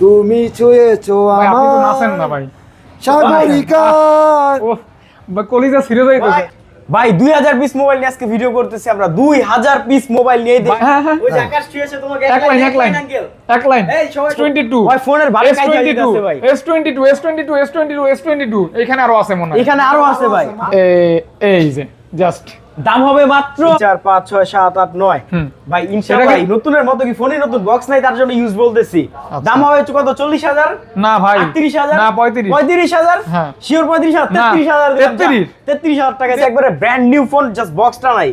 তুমি ছুঁয়েছো আমার নাচেন না ভাই। সাগরিকা। ও কলিজা হয়ে গেছে ভাই। দুই হাজার পিস মোবাইল নিয়ে আজকে ভিডিও করতেছি আমরা। দুই হাজার পিস মোবাইল নিয়ে দিই হ্যাঁ, হ্যাঁ। ওই যে আকাশ ছুঁয়েছে তোমাকে এক লাইন এক লাইন এক লাইন। তো- S22 ভাই, ফোনের ভালো কাজ S22 আছে ভাই। S22 S22 S22 S22 এখানে আরও আছে মনে হয়। এখানে আরও আছে ভাই। এই- এই যে জাস্ট দাম হবে মাত্র চার পাঁচ ছয় সাত আট নয়। হুম। ভাই সেটা ইনশাআল্লাহ ভাই নতুনের মতো কি ফোনে নতুন বক্স নাই তার জন্য ইউজ বলতেছি। আচ্ছা। দাম হবে কত? চল্লিশ হাজার? না ভাই। আটত্রিশ হাজার? না 35 পঁয়ত্রিশ হাজার? হ্যাঁ। শিওর পঁয়ত্রিশ হাজার? না, তেত্রিশ হাজার 33 তেত্রিশ। হাজার টাকা। আছে, একবারে ব্র্যান্ড নিউ ফোন জাস্ট বক্সটা নাই।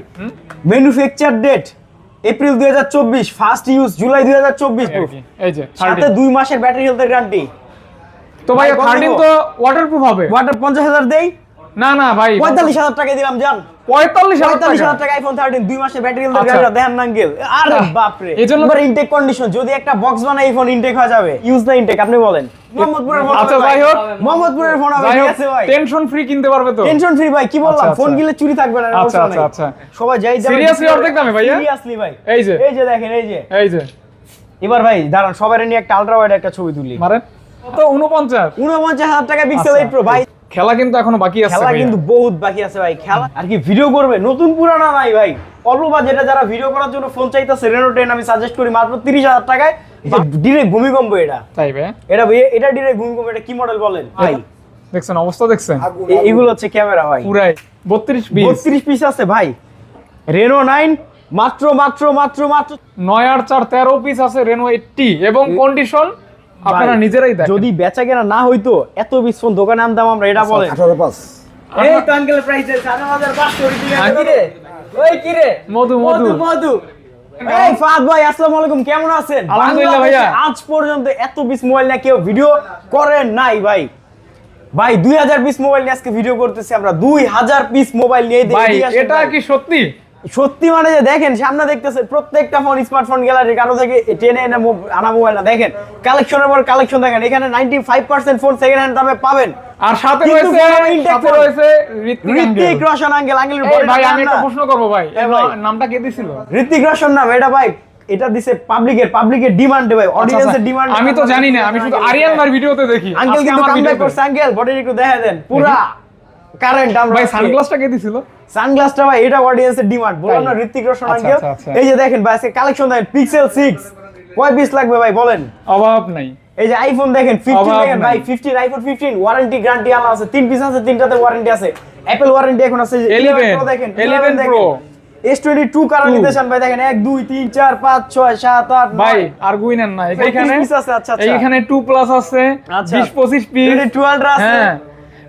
ম্যানুফ্যাকচার ডেট এপ্রিল দুই হাজার চব্বিশ ফার্স্ট ইউজ জুলাই দুই হাজার চব্বিশ এই যে সাথে 13 দুই মাসের ব্যাটারি হেলথের গ্যারান্টি তো ভাই ভাই, কত 13 তো ওয়াটারপ্রুফ হবে। ওয়াটার পঞ্চাশ হাজার দেই। না না ভাই পঁয়তাল্লিশ হাজার টাকা দিলাম জান 45 হাজার পঁয়তাল্লিশ টাকা হাজার টাকা আইফোন থার্টিন দুই মাসের ব্যাটারি আচ্ছা। দেখেন নাঙ্গেল আরে বাপরে এবার ইনটেক কন্ডিশন যদি একটা বক্স ফোন ইনটেক হয়ে যাবে ইউজ না ইনটেক আপনি বলেন আচ্ছা, ভাই। হোক। মোহাম্মদপুরের ফোন হবে ঠিক আছে ভাই টেনশন ফ্রি কিনতে পারবে তো টেনশন ফ্রি ভাই কি বললাম আচ্ছা, ফোন আচ্ছা। কিনলে চুরি থাকবে না আচ্ছা, আচ্ছা, আচ্ছা। সবাই যাই Seriously অর্ধেক দামে ভাইয়া? সিরিয়াসলি ভাই এই যে। এই যে দেখেন এই যে এই যে এবার ভাই দাঁড়ান সবাই নিয়ে একটা আলট্রা ওয়াইড একটা ছবি তুলি মারেন কত 49 উনপঞ্চাশ হাজার টাকা পিক্সেল আচ্ছা। এইট প্রো ভাই খেলা কিন্তু এখনও বাকি আছে খেলা কিন্তু বহুত বাকি আছে ভাই খেলা আর কি ভিডিও করবে? নতুন পুরানা নাই ভাই। অল্প বাজেটে যারা ভিডিও করার জন্য ফোন চাইতেছে রেনো টেন আমি সাজেস্ট করি মাত্র তিরিশ হাজার টাকায়। ডিরেক্ট ভূমিকম্প এটা। তাই ভাই এটা ভাই- এটা ডিরেক্ট ভূমিকম্প এটা কি মডেল বলেন? ভাই দেখছেন অবস্থা দেখছেন? এগুলো হচ্ছে ক্যামেরা ভাই। পুরাই 32 পিস বত্রিশ পিস আছে ভাই। রেনো নাইন মাত্র মাত্র মাত্র মাত্র 9 আর 4 13 পিস আছে রেনো 80 এবং কন্ডিশন আপনারা নিজেরাই দেখেন। যদি বেচা কেনা না হইতো এত পিস ফোন দোকানে আনতাম আমরা এটা বলেন। আঠারো পাঁচ। এই তো আঙ্কেল প্রাইস সাড়ে হাজার পাঁচশো হ্যাঁ, কি রে ওই কি রে মধু। মধু মধু। এই ফাদ ভাই আসসালামু আলাইকুম কেমন আছেন? আলহামদুলিল্লাহ ভাইয়া। আজ পর্যন্ত এত পিস মোবাইল নিয়ে কেউ ভিডিও করেন নাই ভাই। ভাই দুই হাজার পিস মোবাইল নিয়ে আজকে ভিডিও করতেছি আমরা। দুই হাজার পিস মোবাইল নিয়ে এটা কি সত্যি? সত্যি মানে যে দেখেন সামনে দেখতেছেন প্রত্যেকটা ফোন স্মার্টফোন গ্যালারি কারও থেকে টেনে এনে আনা মোবাইল না। দেখেন কালেকশনের পর কালেকশন দেখেন এখানে ninety five percent phone second hand দামে পাবেন। আর সাথে রয়েছে ঋত্বিক রোশন এই ভাই আমি একটা প্রশ্ন করব ভাই। হ্যাঁ নামটা কে দিছিল? ঋত্বিক রোশন নাম এটা ভাই এটা দিছে পাবলিকের পাবলিকের ডিমান্ডে ভাই আচ্ছা, অডিয়েন্সের আচ্ছা। ডিমান্ড আমি তো জানি না আমি শুধু আরিয়ান ভাই ভিডিওতে দেখি। আঙ্কেল কিন্তু কামব্যাক করছে আঙ্কেল বডি একটু দেখা দেন পুরা কারেন্ট আমরা ভাই সানগ্লাসটা কে দিছিল? সানগ্লাসটা ভাই এটা অডিয়েন্সের ডিমান্ড বললাম না? ঋত্বিক রোশন আচ্ছা, আঙ্কেল আচ্ছা, আচ্ছা। এই যে দেখেন ভাই আজকে কালেকশন দেখেন পিক্সেল 6 কয় পিস লাগবে ভাই বলেন অভাব নাই এই যে আইফোন দেখেন 15 দেখেন ভাই নাই। 15 আইফোন 15 ওয়ারেন্টি গ্যারান্টি আলা আছে তিন পিস আছে তিনটাতে ওয়ারেন্টি আছে অ্যাপল ওয়ারেন্টি এখন আছে 11 Pro দেখেন 11 দেখেন। Pro। S22 colour Two। নিতে চান ভাই দেখেন 1 2 3 4 5 6 7 8 ভাই আর গুইনেন না ভাই, এইখানে 30 আছে, আচ্ছা, আচ্ছা। এইখানে 2 প্লাস আছে আচ্ছা। 20 25 পিস 22 আলট্রা আছে হ্যাঁ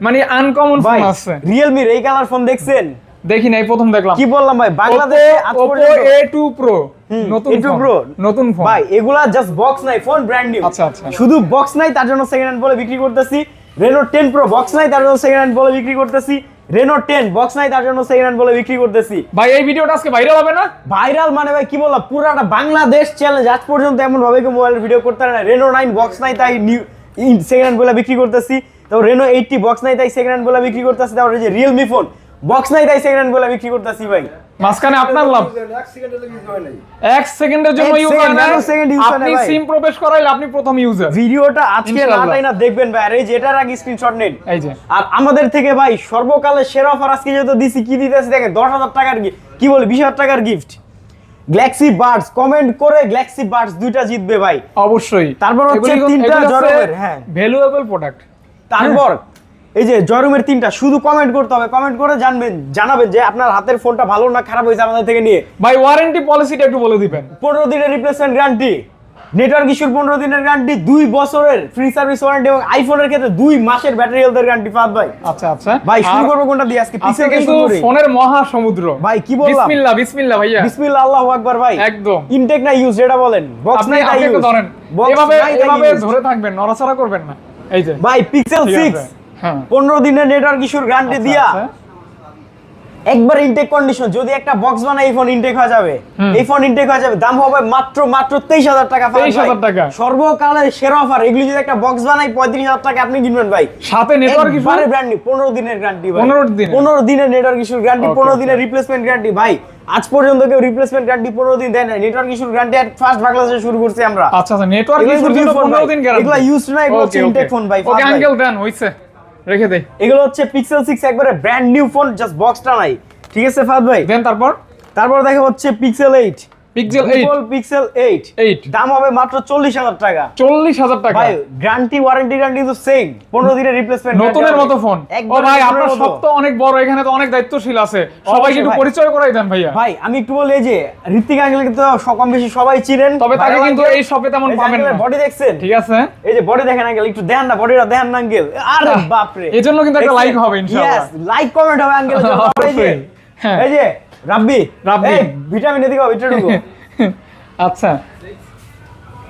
মানে আনকমন ফোন আছে রিয়েলমি এই কালার ফোন দেখছেন দেখি নাই প্রথম দেখলাম। কি বললাম ভাই? বাংলাদেশে Oppo A2 Pro নতুন A2 ফোন Pro। নতুন ফোন ভাই এগুলা জাস্ট বক্স নাই ফোন ব্র্যান্ড নিউ আচ্ছা, আচ্ছা। শুধু বক্স নাই তার জন্য সেকেন্ড হ্যান্ড বলে বিক্রি করতেছি। রেনো 10 প্রো বক্স নাই তার জন্য সেকেন্ড হ্যান্ড বলে বিক্রি করতেছি। রেনো 10 বক্স নাই তার জন্য সেকেন্ড হ্যান্ড বলে বিক্রি করতেছি। ভাই এই ভিডিওটা আজকে ভাইরাল হবে না? ভাইরাল মানে ভাই কি বললাম? পুরাটা বাংলাদেশ চ্যালেঞ্জ আজ পর্যন্ত এমন ভাবে কেউ মোবাইল ভিডিও করতে পারে না। রেনো 9 বক্স নাই তাই নিউ সেকেন্ড হ্যান্ড বলে বিক্রি করতেছি। তো রেনো 80 বক্স নাই তাই সেকেন্ড হ্যান্ড বলে বিক্রি করতেছি। তারপরে যে রিয়েলমি ফোন বক্স নাই তাই সেকেন্ড হ্যান্ড বলে বিক্রি করতেছি ভাই? মাঝখানে আপনার লাভ। এক সেকেন্ডের লেগে হয় নাই। এক সেকেন্ডের জন্য ইউজ হয় না আপনি সিম প্রবেশ করাইলে আপনি প্রথম ইউজার ভিডিওটা আজকে। রাতাই না দেখবেন ভাই আর এই যে এটার আগে স্ক্রিনশট নেন। এই যে। আর আমাদের থেকে ভাই সর্বকালের সেরা অফার আজকে যেহেতু দিছি কি দিতেছি দেখেন দশ হাজার টাকার কি বলে বিশ হাজার টাকার গিফট গ্যালাক্সি বার্ডস কমেন্ট করে গ্যালাক্সি বার্ডস দুইটা জিতবে ভাই। অবশ্যই। তারপর হচ্ছে তিনটা জরবের, হ্যাঁ। ভ্যালুয়েবল প্রোডাক্ট তারপর এই যে জরুমের তিনটা শুধু কমেন্ট করতে হবে। কমেন্ট করে জানবেন জানাবেন যে আপনার হাতের ফোনটা ভালো না খারাপ হয়েছে আমাদের থেকে নিয়ে। ভাই ওয়ারেন্টি পলিসিটা একটু বলে দিবেন। পনেরো দিনের রিপ্লেসমেন্ট গ্যারান্টি নেটওয়ার্ক ইস্যুর পনেরো দিনের গ্যারান্টি দুই বছরের ফ্রি সার্ভিস ওয়ারেন্টি এবং আইফোনের ক্ষেত্রে দুই মাসের ব্যাটারি হেলথের গ্যারান্টি ফাদ ভাই। আচ্ছা আচ্ছা। ভাই শুরু করব কোনটা দিয়ে? আজকে পিছে কিন্তু ফোনের মহা সমুদ্র ভাই, কি বললাম? বিসমিল্লাহ বিসমিল্লাহ ভাইয়া। বিসমিল্লাহ আল্লাহু আকবার ভাই। একদম। ইনটেক না ইউজ যেটা বলেন। বক্স আপনি আপনি ইউজ ধরেন। এভাবে এভাবে ধরে থাকবেন নড়াচড়া করবেন না। এই যে। ভাই পিক্সেল 6 আছে। হ্যাঁ পনেরো দিনের নেটওয়ার্ক ইস্যুর গ্যারান্টি দিয়া আচ্ছা। একবার ইনটেক কন্ডিশন যদি একটা বক্স বানাই এই ফোন ইনটেক হয়ে যাবে এই ফোন ইনটেক হয়ে যাবে দাম হবে মাত্র মাত্র তেইশ হাজার টাকা ফাহাদ 23,000 টাকা। সর্বকালের সেরা অফার এগুলি যদি একটা বক্স বানাই পঁয়ত্রিশ হাজার টাকা আপনি কিনবেন ভাই। সাথে নেটওয়ার্ক ইস্যু ব্র্যান্ড নিউ পনেরো দিনের গ্যারান্টি 15 দিনের? পনেরো দিনের নেটওয়ার্ক ইস্যুর গ্যারান্টি পনেরো. দিনের রিপ্লেসমেন্ট গ্যারান্টি ভাই আজ পর্যন্ত কেউ রিপ্লেসমেন্ট গ্যারান্টি পনেরো দিন দেয় না নেটওয়ার্ক ইস্যুর গ্যারান্টি ফার্স্ট বাংলাদেশে শুরু করছি আমরা। আচ্ছা আচ্ছা নেটওয়ার্ক ইস্যুর জন্য 15 দিন গ্যারান্টি এগুলো না, এগুলো intake phone ভাই, ওকে আঙ্কেল দেন হইছে। রেখে দে। এগুলো হচ্ছে পিক্সেল সিক্স একবারে ব্র্যান্ড নিউ ফোন জাস্ট বক্সটা নাই। ঠিক আছে ফাদ ভাই? দেন তারপর। তারপর দেখা হচ্ছে Pixel eight Pixel 8 Pixel eight 8 দাম হবে মাত্র চল্লিশ হাজার টাকা। 40000 টাকা। ভাই গ্যারান্টি ওয়ারেন্টি গ্যারান্টি তো সেম পনেরো দিনের রিপ্লেসমেন্ট নতুনের মতো ফোন ও ভাই আপনার সব তো অনেক বড় এখানে তো অনেক দায়িত্বশীল আছে। সবাইকে একটু পরিচয় করাই দেন ভাইয়া। ভাই আমি একটু বলি যে ঋত্বিক আঙ্কেলকে তো স- কম বেশি সবাই চিনেন। তবে তাকে কিন্তু এই শপে তেমন পাবেন না। বডি দেখছেন? ঠিক আছে। এই যে বডি দেখেন আঙ্কেল একটু দেন না বডিটা দেন না আঙ্কেল। আরে আহ, বাপ রে এই জন্য কিন্তু একটা like হবে ইনশাআল্লাহ। লাইক কমেন্ট হবে আঙ্কেল এই যে হ্যাঁ। এই রাব্বি রাব্বি। এই ভিটামিন এদিকে ভিটামিন আচ্ছা।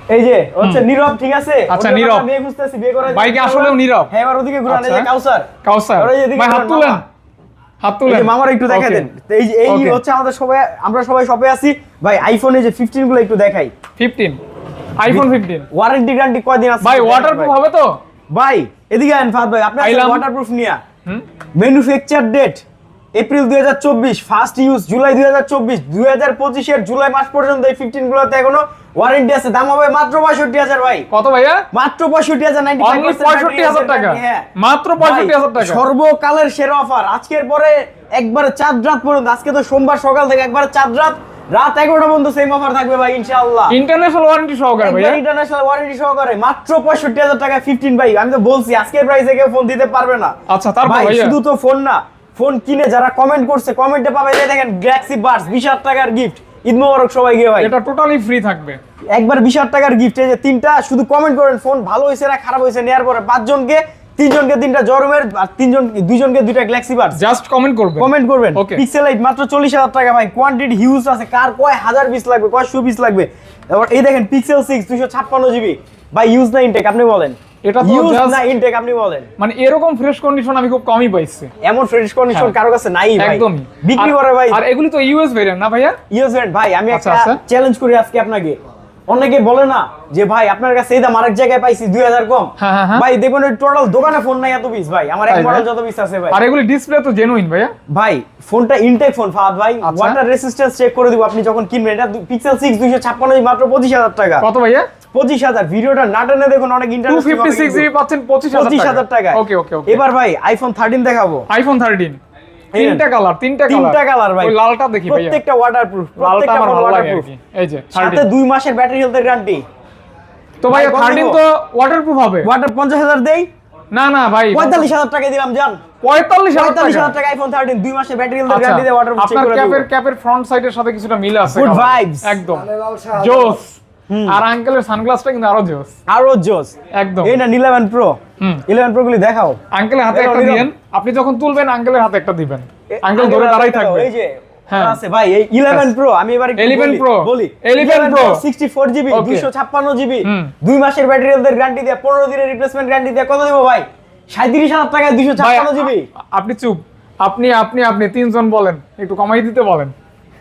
এই যে হচ্ছে নীরব ঠিক আছে? আচ্ছা, নীরব। বিয়ে খুঁজতেছি বিয়ে করার ভাই কি আসলেও নীরব? হ্যাঁ এবার ওদিকে ঘুরান এই যে আচ্ছা। কাউসার। কাউসার। ভাই হাত তুলেন। হাত এই তুলেন। যে মামার একটু দেখা দেন। এই যে এই হচ্ছে আমাদের সবাই আমরা সবাই শপে আছি। ভাই আইফোনে যে 15 গুলো একটু দেখাই। 15 আইফোন 15 ওয়ারেন্টি গ্যারান্টি কয়দিন আছে? ভাই ওয়াটারপ্রুফ হবে তো? ভাই এদিকে আইন ফাদ ভাই আপনি ওয়াটারপ্রুফ নিয়া। হুম। ম্যানুফ্যাকচার ডেট এপ্রিল দুই হাজার চব্বিশ ফার্স্ট ইউজ জুলাই দুই হাজার চব্বিশ দুই হাজার পঁচিশের জুলাই মাস পর্যন্ত এই ফিফটিন গুলোতে এখনও ওয়ারেন্টি আছে। দাম হবে মাত্র পঁয়ষট্টি হাজার ভাই। কত ভাইয়া? মাত্র পঁয়ষট্টি হাজার পঁয়ষট্টি হাজার টাকা? হ্যাঁ। মাত্র পঁয়ষট্টি হাজার টাকা? সর্বকালের সেরা অফার আজকের পরে একবারে চাঁদ রাত পর্যন্ত আজকে তো সোমবার সকাল থেকে একবারে চাঁদ রাত রাত এগারোটা পর্যন্ত সেম অফার থাকবে ভাই ইনশাআল্লাহ। ইন্টারন্যাশনাল ওয়ারেন্টি সহকারে ভাইয়া? ইন্টারন্যাশনাল ওয়ারেন্টি সহকারে। মাত্র পঁয়ষট্টি হাজার টাকা ফিফটিন ভাই আমি তো বলছি আজকের প্রাইসে কেউ ফোন দিতে পারবে না। আচ্ছা, তারপর ভাই? শুধু তো ফোন না ফোন কিনে যারা কমেন্ট করছে কমেন্টে পাবে দেখেন গ্যালাক্সি বাডস বিশ টাকার গিফট ঈদ মোবারক সবাইকে ভাই। এটা টোটালি ফ্রি থাকবে। একবার বিশ টাকার গিফট এই যে তিনটা শুধু কমেন্ট করেন ফোন ভালো হয়েছে না খারাপ হয়েছে নেওয়ার পরে পাঁচজনকে তিনজনকে তিনটা জরমের আর তিনজন দুইজনকে দুইটা গ্যালাক্সি বাডস জাস্ট কমেন্ট করবেন। কমেন্ট করবেন. পিক্সেল এইট মাত্র চল্লিশ হাজার টাকা ভাই। কোয়ান্টিটি হিউজ আছে। কার কয় হাজার পিস লাগবে কয় শো পিস লাগবে? এবার এই দেখেন পিক্সেল সিক্স দুশো ছাপ্পান্ন জিবি ভাই ইউজ না ইনটেক আপনি বলেন। এটা তো না ইনটেক আপনি বলেন। মানে এরকম ফ্রেশ কন্ডিশন আমি খুব কমই পাইছি। এমন ফ্রেশ কন্ডিশন হ্যাঁ। কারও কাছে নাই ভাই। একদমই। বিক্রি করে ভাই। আর এগুলি তো ইউএস ভেরিয়েন্ট না ভাইয়া? ইউজ ভাই আমি আচ্ছা, একটা। চ্যালেঞ্জ করি আজকে আপনাকে। অনেকে বলে না যে ভাই আপনার কাছে এই দাম আরেক জায়গায় পাইছি দুই হাজার কম। হ্যাঁ, হ্যাঁ। ভাই দেখবেন টোটাল দোকানে ফোন নাই এত পিস ভাই। আমার এক মডেল যত পিস আছে ভাই। আর এগুলি ডিসপ্লে তো জেনুইন ভাইয়া? ভাই ফোনটা ইনটেক ফোন ফাহাদ ভাই। ওয়াটার রেসিস্ট্যান্স চেক করে দিব আপনি যখন কিনবেন এটা পিক্সেল সিক্স দুইশো ছাপ্পান্ন মাত্র পঁচিশ হাজার টাকা। কত ভাইয়া? পঁচিশ হাজার। ভিডিওটা না টেনে দেখুন অনেক ইন্টারেস্ট পাচ্ছেন পঁচিশ হাজার টাকা। ওকে ওকে ওকে এবার ভাই আইফোন থার্টিন দেখাবো। IPhone thirteen. তিনটা কালার তিনটা কালার তিনটা কালার ভাই। লালটা দেখি প্রত্যেকটা ওয়াটারপ্রুফ লালটা প্রত্যেকটা আমার ফোন ভালো লাগে আর ওয়াটারপ্রুফ কি। এই যে সাথে 13 মাসের ব্যাটারি গ্যারান্টি তো ভাই? তো ওয়াটারপ্রুফ হবে। ওয়াটার পঞ্চাশ হাজার দেই? না না ভাই পঁয়তাল্লিশ হাজার টাকা দিলাম জান। পঁয়তাল্লিশ হাজার পঁয়তাল্লিশ হাজার টাকা টাকা আইফোন থার্টিন দুই মাসের ব্যাটারি আচ্ছা, গ্যারান্টি দিয়ে ওয়াটারপ্রুফ চেক আপনার ক্যাপের ক্যাপের ফ্রন্ট সাইডের সাথে কিছুটা মিল আছে কালার। vibes. একদম। জোস। আর আঙ্কেলের সানগ্লাসটা কিন্তু আরও জোস। আরও জোস। একদম। এই না ইলেভেন প্রো ইলেভেন প্রো গুলি দেখাও। আঙ্কেলের হাতে একটা দিবেন আপনি যখন তুলবেন আঙ্কেলের হাতে একটা দিবেন। আঙ্কেল ধরে দাঁড়াই থাকবে। এই যে। আছে ভাই এই 11 প্রো আমি এবার 11 বলি, বলি। 11 Pro, 64 জিবি 256 জিবি দুই মাসের ব্যাটারি হেলথের গ্যারান্টি দিয়ে 15 দিনের রিপ্লেসমেন্ট গ্যারান্টি দিয়ে কত দেব ভাই? 37000 টাকায় ভাই 256 জিবি আপনি চুপ। আপনি আপনি আপনি তিনজন বলেন একটু কমাই দিতে বলেন।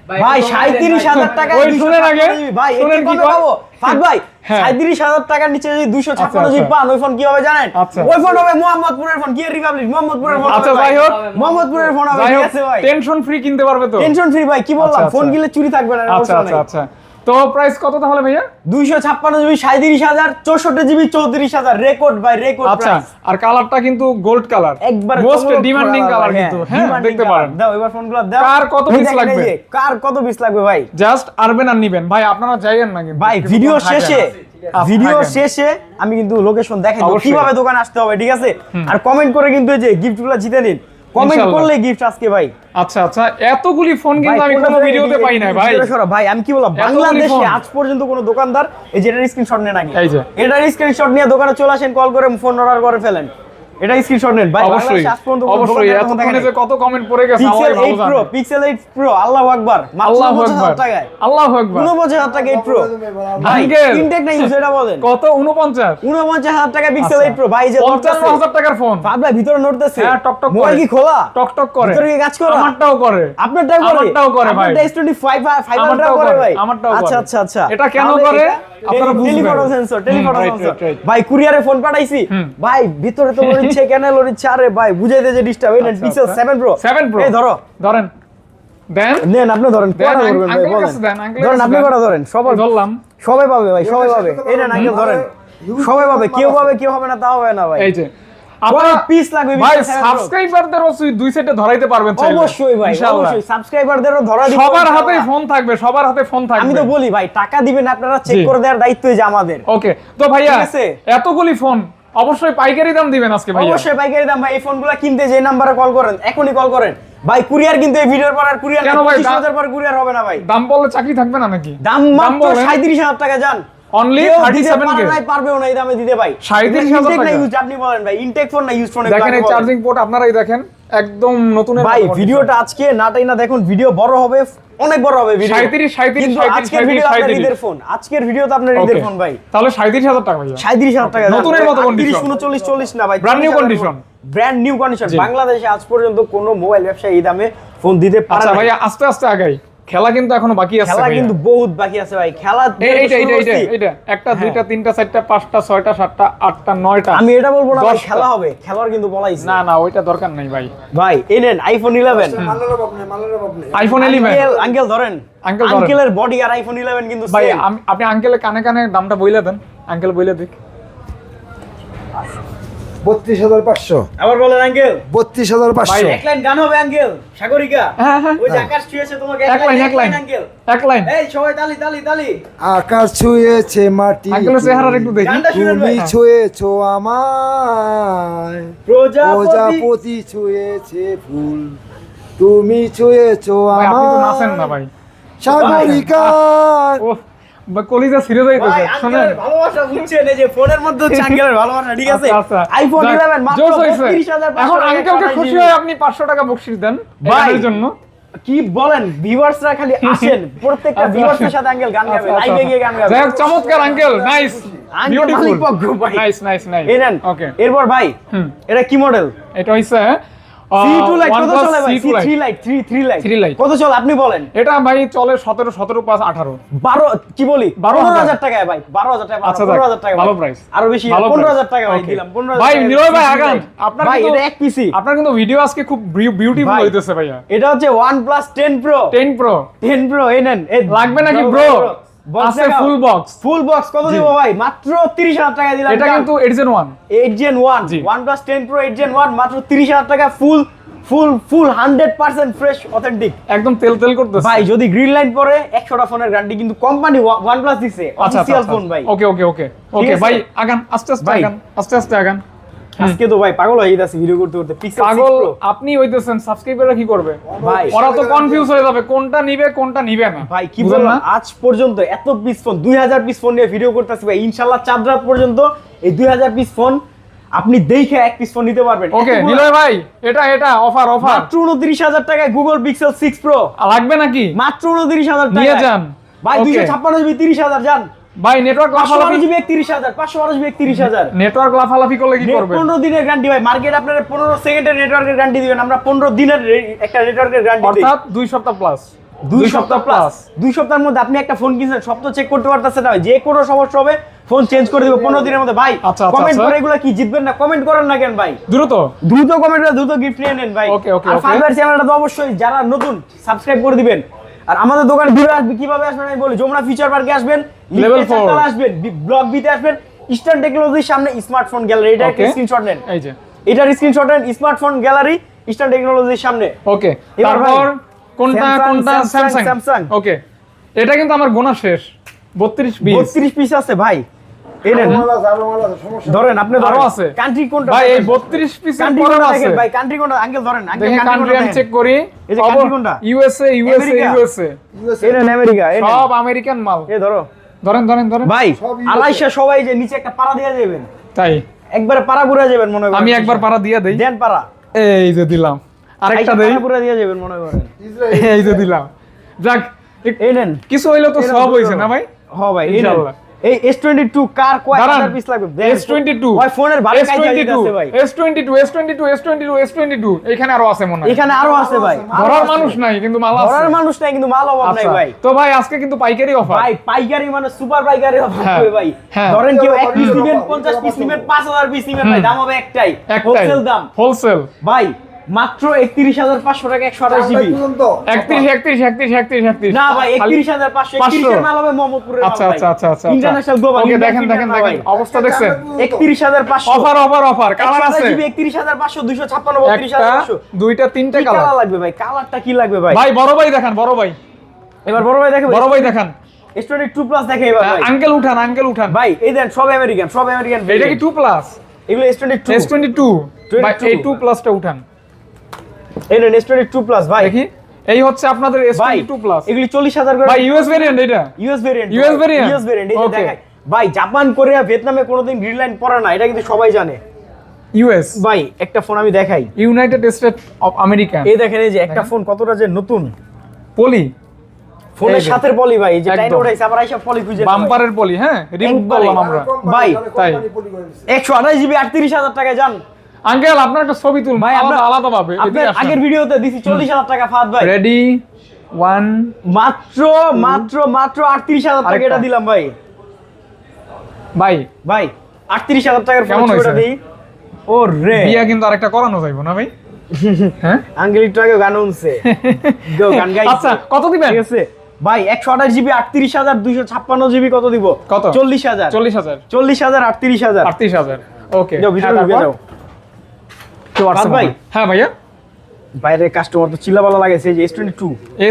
ভাই 37000 টাকায় ওই শুনেন আগে, ভাই শুনেন কি পাবো? ফাদ ভাই হ্যাঁ। 37000 টাকার নিচে যদি 256 জিবি আচ্ছা। পান ওই ফোন কি হবে জানেন? আচ্ছা। ওই ফোন হবে মোহাম্মদপুরের ফোন কি রিপাবলিক? মোহাম্মদপুরের ফোন আচ্ছা, ভাই। হোক। মোহাম্মদপুরের ফোন হবে ঠিক আছে ভাই। টেনশন ফ্রি কিনতে পারবে তো। টেনশন ফ্রি ভাই কি বললাম? আচ্ছা, ফোন গিলে কিনলে চুরি থাকবে না আচ্ছা আচ্ছা আচ্ছা। তো প্রাইস কত তাহলে ভাইয়া? দুইশো ছাপ্পান্ন জিবি সাঁত্রিশ হাজার চৌষট্টি জিবি চৌত্রিশ হাজার রেকর্ড বাই রেকর্ড আচ্ছা আর কালারটা কিন্তু গোল্ড কালার একবার মোস্ট ডিমান্ডিং কালার কিন্তু হ্যাঁ দেখতে পারেন। দাও এবার ফোনগুলো দাও। কার কত এই লাগবে? কার কত পিস লাগবে ভাই? জাস্ট আরবেন আর নিবেন। ভাই আপনারা যাইয়েন না কিন্তু ভাই ভিডিও শেষে আচ্ছা, ভিডিও শেষে আমি কিন্তু লোকেশন দেখাই। কীভাবে দোকানে আসতে হবে ঠিক আছে? আর কমেন্ট করে কিন্তু এই যে গিফটগুলো জিতে নিন। কমেন্ট। করলে গিফট আজকে ভাই। আচ্ছা আচ্ছা এতগুলি ফোন কিন্তু আমি কোনো ভিডিওতে পাই নাই ভাই। সরো, ভাই আমি কি বললাম? বাংলাদেশে আজ পর্যন্ত কোনো দোকানদার এই যে এটার স্ক্রিনশট নেন আগে এই যে। এটার স্ক্রিনশট নিয়ে দোকানে চলে আসেন কল করে ফোন অর্ডার করে ফেলেন। এটা স্ক্রিনশট নেন। ভাই অবশ্যই অবশ্যই এতক্ষণে যে কত কমেন্ট পড়ে গেছে পিক্সেল 8 প্রো পিক্সেল 8 প্রো আল্লাহু আকবার। আল্লাহু আকবার টাকায়। আল্লাহু আকবার। 99000 টাকা 8 প্রো ভাই। ইনটেক সেটা বলেন। কত 49 99000 টাকা পিক্সেল আচ্ছা। 8 প্রো ভাই যে নড়তেছে 55000 টাকার ফোন ভাবলা ভিতরে নড়তেছে। হ্যাঁ, টক টক মোবাইল কি খোলা? টক টক করে। ভিতরে কি কাজ করে? আমারটাও করে। আপনারটাও করে? আমারটাও করে ভাই। আপনারটা S25 ফাইবারটাও আমারটাও করে করে, ভাই। আমারটাও করে। আচ্ছা আচ্ছা। আচ্ছা এটা কেন করে? আপনারা বুঝবেন। Telephoto sensor telephoto sensor. ভাই কুরিয়ারে ফোন পাঠাইছি। ভাই ভিতরে তো আরে ভাই বুঝাইতে যে ডিস্টার্ব এই পিক্সেল আচ্ছা। 7 প্রো 7 প্রো এই ধরো। ধরেন। দেন। নেন আপনি ধরেন দেন, কটা ধরবেন ভাই বলেন। ধরেন আপনি। ধরেন? সবার ধরলাম। সবাই পাবে ভাই সবাই পাবে। এই নেন আঙ্কেল ধরেন। সবাই পাবে কেউ পাবে কেউ হবে না তা হবে না ভাই। এই যে। আপনারা পিস লাগবে ভাই সাবস্ক্রাইবারদেরও দুই সেটে ধরাইতে পারবেন চাইলে। অবশ্যই ভাই অবশ্যই। সাবস্ক্রাইবারদেরও ধরা দিব সবার। হাতেই ফোন থাকবে সবার হাতে ফোন থাকবে। আমি তো বলি ভাই টাকা দিবেন আপনারা চেক করে দেওয়ার দায়িত্ব আমাদের। ওকে তো ভাইয়া? এতগুলি ফোন অবশ্যই পাইকারি দাম দিবেন আজকে ভাই অবশ্যই পাইকারি দাম ভাই এই ফোনগুলো কিনতে যে নাম্বারে কল করেন এখনই কল করেন। ভাই কুরিয়ার কিন্তু এই ভিডিওর পর আর কুরিয়ার কেন ভাই, 20000 পর কুরিয়ার হবে না ভাই। দাম বললে চাকরি থাকবে না নাকি? দাম মাত্র বলেন। সাঁত্রিশ হাজার টাকা জান অনলি কেউ 37 দিতে পারে কে? নাই, পারবেও না এই দামে দিতে ভাই। 37,000 Intake না টাকা। ইউজ আপনি বলেন ভাই ইনটেক ফোন না ইউজ ফোন দেখেন এই চার্জিং পোর্ট আপনারাই দেখেন। একদম নতুন ভাই ভিডিওটা আজকে নাটাই না দেখুন ভিডিও বড় হবে অনেক বড় হবে ভিডিও। 37, 37, কিন্তু 37, আজকের ভিডিও আপনার 37 ঈদের ফোন আজকের ভিডিও তো আপনার ঈদের ফোন ভাই। তাহলে সাঁত্রিশ হাজার টাকা ভাইয়া সাঁত্রিশ হাজার টাকা নতুনের মতো কন্ডিশন 30 39 40 না ভাই brand new condition brand new condition বাংলাদেশে আজ পর্যন্ত কোনো মোবাইল ব্যবসায়ী এই দামে ফোন দিতে পারে আচ্ছা না। ভাইয়া আস্তে আস্তে আগাই। খেলা কিন্তু এখনও বাকি আছে খেলা কিন্তু বহুত বাকি আছে ভাই। খেলা এই- এইটা এইটা এইটা এইটা। একটা হ্যাঁ। দুইটা তিনটা চারটা পাঁচটা ছয়টা সাতটা আটটা নয়টা আমি এটা বলব না ভাই খেলা হবে। খেলার কিন্তু বলাইছি না না ওইটা দরকার নাই ভাই। ভাই এই নেন আইফোন ইলেভেন মালের অভাব নেই মালের অভাব নেই। আইফোন ইলেভেন আঙ্কেল আঙ্কেল ধরেন। আঙ্কেল ধরেন। আঙ্কেলের বডি আর আইফোন ইলেভেন কিন্তু ভাই আপনি আঙ্কেলের কানে কানে দামটা বইলে দেন। আঙ্কেল বইলে দিক। বত্রিশ হাজার পাঁচশো। আবার বলেন আঙ্কেল। বত্রিশ হাজার পাঁচশো। এক লাইন গান হবে আঙ্কেল। সাগরিকা হ্যাঁ, হ্যাঁ। ওই আকাশ ছুঁয়েছে তোমাকে এক লাইন এক লাইন আঙ্কেল। এক লাইন। এই সবাই তালি তালি তালি। আকাশ ছুঁয়েছে মাটি আঙ্কেলের চেহারা একটু দেখি। তুমি ছুঁয়েছো আমায়। প্রজাপতি ছুঁয়েছে ফুল। তুমি ছুঁয়েছো আমায়। ভাই। সাগরিকা ও বা কলিজা শুনেন। ভালোবাসা বুঝছেন এই যে ফোনের মধ্যে আঙ্কেলের ভালোবাসা ঠিক আছে? আচ্ছা, আচ্ছা। আইফোন 11 মাত্র জোশ হয়েছে। 32500 এখন আঙ্কেলকে খুশি। হয়ে আপনি পাঁচশো টাকা বকশিস দেন ভাই। এর জন্য। কি বলেন ভিউয়ার্সরা খালি আসেন প্রত্যেকটা আচ্ছা, ভিউয়ার্সের সাথে আঙ্কেল গান গাবে আচ্ছা, লাইভে গিয়ে গান গাবে যাই হোক, চমৎকার uncle nice beautiful nice nice nice এই নেন। ওকে এরপর ভাই এটা কি মডেল এটা হইছে C2 লাইট কত OnePlus চলে ভাই? C2 C3 Lite। Light 3 3 light 3 Lite। কত চলে? আপনি বলেন। এটা ভাই চলে সতেরো সতেরো পাঁচ আঠারো। 12 কি বলি? 12,000 15000 টাকায় ভাই। 12000 টাকা 15000 টাকা ভালো ভাই। আরও বেশি ভালো 15000 টাকা ভাই দিলাম 15000 ভাই, টাকা ভাই, আগান। আপনার ভাই কিন্তু- এটা এক পিসি আপনার কিন্তু ভিডিও আজকে খুব বিউটিফুল হইতেছে ভাইয়া। এটা হচ্ছে 10 Pro টেন প্রো 10 Pro এই নেন এই লাগবে নাকি ব্রো আছে ফুল বক্স ফুল বক্স কত। দিব ভাই? মাত্র 30000 টাকা দিলাম এটা কিন্তু edition one 8 Gen 1 OnePlus 10 Pro 8 Gen 1 মাত্র 30000 টাকা ফুল ফুল ফুল 100% ফ্রেশ অথেন্টিক একদম তেল তেল করতেছে। ভাই যদি গ্রিন লাইন পরে 100টা ফোনের গ্যারান্টি কিন্তু কোম্পানি OnePlus দিছে। আচ্ছা অফিশিয়াল ফোন ভাই। ওকে ওকে ওকে ওকে ভাই আগান আস্তে আস্তে। আগান আস্তে আস্তে আগান। আজকে তো ভাই পাগল হয়ে যাচ্ছে ভিডিও করতে করতে। পিক্সেল পাগল আপনি হইতেছেন সাবস্ক্রাইবাররা কি করবে? ভাই। ওরা তো কনফিউজ হয়ে যাবে কোনটা নিবে কোনটা নিবে না। ভাই কি বলব আজ পর্যন্ত এত পিস ফোন 2000 পিস ফোন নিয়ে ভিডিও করতেছি ভাই। ইনশাআল্লাহ চাঁদ রাত পর্যন্ত এই 2000 পিস ফোন আপনি দেখে এক পিস ফোন নিতে পারবেন। ওকে নিলয় ভাই এটা এটা অফার অফার মাত্র 29000 টাকায় গুগল পিক্সেল 6 প্রো লাগবে নাকি? মাত্র 29000 টাকা নিয়ে যান। ভাই Okay. 256 জিবি 30000 যান। ভাই নেটওয়ার্ক লাফালাফি জিবি 31000 512 জিবি 31000 নেটওয়ার্ক লাফালাফি করলে কি করবে? 15 দিনের গ্যারান্টি ভাই মার্কেট আপনার 15 সেকেন্ডের নেটওয়ার্কের গ্যারান্টি দিবেন আমরা 15 দিনের একটা নেটওয়ার্কের গ্যারান্টি দিই। অর্থাৎ দুই সপ্তাহ প্লাস দুই সপ্তাহ প্লাস দুই সপ্তাহের মধ্যে আপনি একটা ফোন কিনছেন সব তো চেক করতে পারতেছেন না যে কোনো সমস্যা হবে ফোন চেঞ্জ করে দিব পনেরো দিনের মধ্যে। ভাই আচ্ছা, আচ্ছা, কমেন্ট আচ্ছা। করে এগুলো কি জিতবেন না? কমেন্ট করেন না কেন ভাই? দ্রুত? দ্রুত কমেন্ট করে দ্রুত গিফট নিয়ে নেন ভাই। Okay, okay, আর ফাইবার চ্যানেলটা তো অবশ্যই যারা নতুন সাবস্ক্রাইব করে দিবেন। আর আমাদের দোকান ভিড় আসবে কীভাবে আসবেন আমি বলি যমুনা ফিচার পার্কে আসবেন লিফটের four। আসবেন ব্লক বিতে আসবেন ইস্টার্ন টেকনোলজির সামনে স্মার্টফোন গ্যালারি এটা একটা. স্ক্রিনশট নেন। এই যে। এটার স্ক্রিনশট নেন স্মার্টফোন গ্যালারি ইস্টার্ন টেকনোলজির সামনে। ওকে তারপর কোনটা কোনটা? স্যামসাং স্যামসাং ওকে এটা কিন্তু আমার গোনা শেষ 32 পিস 32 পিস আছে ভাই। এই নেন। আরও মাল আছে, আরও মাল আছে, সমস্যা নেই। ধরেন আপনি আরও আছে। কান্ট্রি কোনটা ভাই এই 32 পিসের কান্ট্রি কোনটা আছে। ভাই কান্ট্রি কোনটা? আঙ্কেল ধরেন আঙ্কেল কান্ট্রি আমি চেক করি। এই যে country কোনটা? ইউএসএ ইউএসএ ইউএসএ এই নেন আমেরিকা সব আমেরিকান মাল। এই ধরো। ধরেন ধরেন ধরেন। ভাই সব সবাই যে নিচে একটা পাড়া দিয়ে যাবেন তাই? একবারে পাড়া ঘুরে যাবেন মনে আমি একবার পারা দিয়ে দেই। দেন পাড়া। এই যে দিলাম। আরেকটা দেই। পাড়া দিয়ে যাবেন মনে করেন। এই যে দিলাম। যাক এই নেন। কিছু হইল তো সব। হইছে না ভাই? হ ভাই ইনশাআল্লাহ। এই S22 কার কয় হাজার পিস লাগবে? S22 ভাই ফোনের ভালো কাজ আছে ভাই। S22 S22 S22 S22 এখানে আরও আছে মনে হয়। এখানে আরও আছে ভাই। ধরার মানুষ নাই কিন্তু মাল আছে। ধরার মানুষ নাই কিন্তু মাল অভাব নাই আচ্ছা, ভাই। তো ভাই আজকে কিন্তু পাইকারি অফার ভাই পাইকারি মানে সুপার পাইকারি অফার হ্যাঁ, হবে ভাই। হ্যাঁ। ধরেন কেউ এক পিস। নিবেন 50 পিস নিবেন 5000 পিস নিবেন ভাই দাম হবে একটাই। হোলসেল দাম। হোলসেল ভাই মাত্র একত্রিশ হাজার পাঁচশো টাকা একশো আঠাশ জিবি একত্রিশ একত্রিশ একত্রিশ একত্রিশ একত্রিশ। না ভাই একত্রিশ হাজার পাঁচশো মাল হবে মোহাম্মদপুরের আচ্ছা আচ্ছা আচ্ছা আচ্ছা ইন্টারন্যাশনাল গ্লোবাল ওকে দেখেন দেখেন দেখেন অবস্থা দেখছেন? একত্রিশ হাজার পাঁচশো। অফার অফার অফার কালার আছে। জিবি একত্রিশ হাজার পাঁচশো দুইশো ছাপ্পান্ন বত্রিশ একটা হাজার পাঁচশো। দুইটা তিনটা কালার। লাগবে ভাই? কালারটা কি লাগবে ভাই? ভাই বড় ভাই দেখান বড় ভাই। এবার বড় ভাই দেখে বড় ভাই দেখান। স্টোরি টু প্লাস দেখে এবার ভাই। আঙ্কেল উঠান আঙ্কেল উঠান। ভাই এই দেন সব আমেরিকান সব আমেরিকান এটা কি টু প্লাস এগুলো story two S twenty two ভাই 22 এই টু প্লাসটা উঠান। এই নেন স্টোরি টু প্লাস ভাই। দেখি। এই হচ্ছে আপনাদের এস ভাই টোয়েন্টি টু প্লাস এগুলি চল্লিশ হাজার করে ভাই ইউএস ভেরিয়েন্ট এটা? US variant US variant? US variant এই দেখাই। ভাই জাপান কোরিয়া ভিয়েতনামে কোনোদিন গ্রিন লাইন পড়ে না এটা কিন্তু সবাই জানে। ইউএস ভাই একটা ফোন আমি দেখাই। ইউনাইটেড স্টেট অফ আমেরিকা এই দেখেন এই যে একটা ফোন কতটা যে নতুন। পলি। ফোনের সাথে পলি ভাই যে টাইম একদম। উঠাইছে আবার আইসা পলি খুঁজে বাম্পারের পলি হ্যাঁ? রিমুভ। করলাম আমরা। ভাই, তাই। একশো আঠাশ জিবি আটত্রিশ হাজার টাকায় যান। আঙ্কেল আপনার একটা ছবি তুল ভাই, আমরা- আলাদা পাবে আগের ভিডিওতে দিছি চল্লিশ হাজার টাকা ফাঁদ ভাই। রেডি ওয়ান মাত্র মাত্র মাত্র আটত্রিশ হাজার টাকা এটা দিলাম ভাই। ভাই। ভাই আটত্রিশ হাজার টাকার কেমন ফোন? ছবিটা দিই। ও রে বিয়া কিন্তু আরেকটা করানো যাইবো না ভাই? হ্যাঁ? আঙ্গেল একটু আগে গান শুনছে। গো, গান গাইছে। আচ্ছা কত দিবেন? ঠিক আছে। ভাই একশো আঠাশ জিবি আটত্রিশ হাজার দুইশো ছাপ্পান্ন জিবি কত দিব? কত? চল্লিশ হাজার। চল্লিশ হাজার। চল্লিশ হাজার আটত্রিশ হাজার। আটত্রিশ হাজার। ওকে যাও ভিতরে ঢুকে যাও। ভাই। কাস্টমার হ্যাঁ তো চিল্লাবালা লাগাইছে যে S22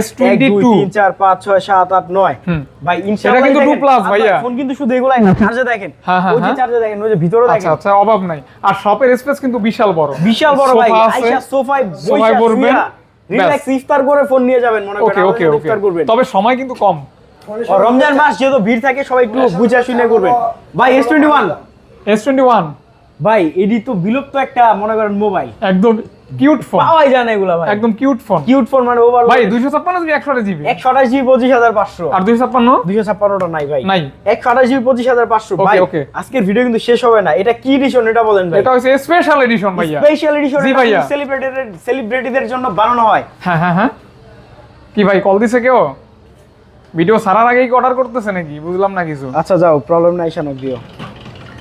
S22 3 4 5 6 7 8 9 ভাই ইনশাআল্লাহ এটা কিন্তু 2 প্লাস ভাইয়া। ফোন কিন্তু শুধু এগুলাই না চার্জে দেখেন। হ্যাঁ, হ্যাঁ, ওই যে চার্জে দেখেন ওই যে ভিতরে আচ্ছা, দেখেন। আচ্ছা আচ্ছা অভাব নাই। আর শপের স্পেস কিন্তু বিশাল বড়। বিশাল বড় ভাই আইসা সোফায় রিল্যাক্স ইফতার করে ফোন নিয়ে যাবেন মনে ওকে ওকে তবে সময় কিন্তু কম। রমজান মাস যেহেতু ভিড় থাকে সবাই একটু বুঝে শুনে করবেন। ভাই S21 S21 ভাই এডি তো বিলুপ্ত একটা মনে করেন মোবাইল একদম কিউট ফোন পাওয়াই যায় না এগুলা ভাই। একদম কিউট ফোন কিউট ফোন মানে ওভার ভাই দুইশো ছাপ্পান্ন জিবি একশো জিবি একশো আঠাশ জিবি পঁচিশ হাজার পাঁচশো। আর দুইশো ছাপ্পান্ন? দুইশো ছাপ্পান্নটা নাই ভাই। নাই। একশো আঠাশ জিবি পঁচিশ হাজার পাঁচশো। Okay, ভাই ওকে আজকের ভিডিও কিন্তু শেষ হবে না। এটা কি এডিশন এটা বলেন ভাই। এটা হচ্ছে স্পেশাল এডিশন ভাইয়া। Special edition. সেলিব্রিটিদের সেলিব্রিটিদের জন্য বানানো হয়। হ্যাঁ হ্যাঁ হ্যাঁ। কি ভাই কল দিছে কেউ? ভিডিও সারার আগেই অর্ডার করতেছে নাকি? বুঝলাম না কিছু। আচ্ছা যাও প্রবলেম নাই শানক দিও।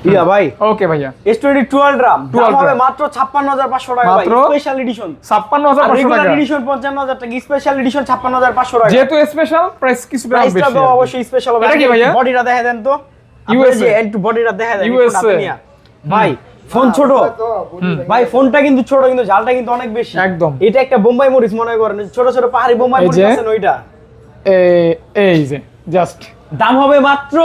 ইয়া ভাই। ওকে ভাইয়া। এস টোয়েন্টি টুয়েলভ দাম হবে মাত্র ছাপ্পান্ন হাজার পাঁচশো টাকা ভাই। স্পেশাল এডিশন ছাপ্পান্ন হাজার আর পাঁচশো রেগুলার টাকা। এডিশন পঞ্চান্ন হাজার টাকা। স্পেশাল এডিশন ছাপ্পান্ন হাজার পাঁচশো টাকা। যেহেতু স্পেশাল প্রাইস কিছু দাম প্রাইসটা তো অবশ্যই স্পেশাল হবে। এটা কি ভাইয়া? বডিটা দেখা দেন তো। USA একটু বডিটা দেখা দেন। USA ভাই ফোন ছোট। ভাই ফোনটা কিন্তু ছোট কিন্তু জালটা কিন্তু অনেক বেশি। একদম। এটা একটা বোম্বাই মরিচ মনে করেন। ছোট ছোট পাহাড়ি বোম্বাই মরিচ যে। আছে ওইটা? এই যে জাস্ট দাম হবে মাত্র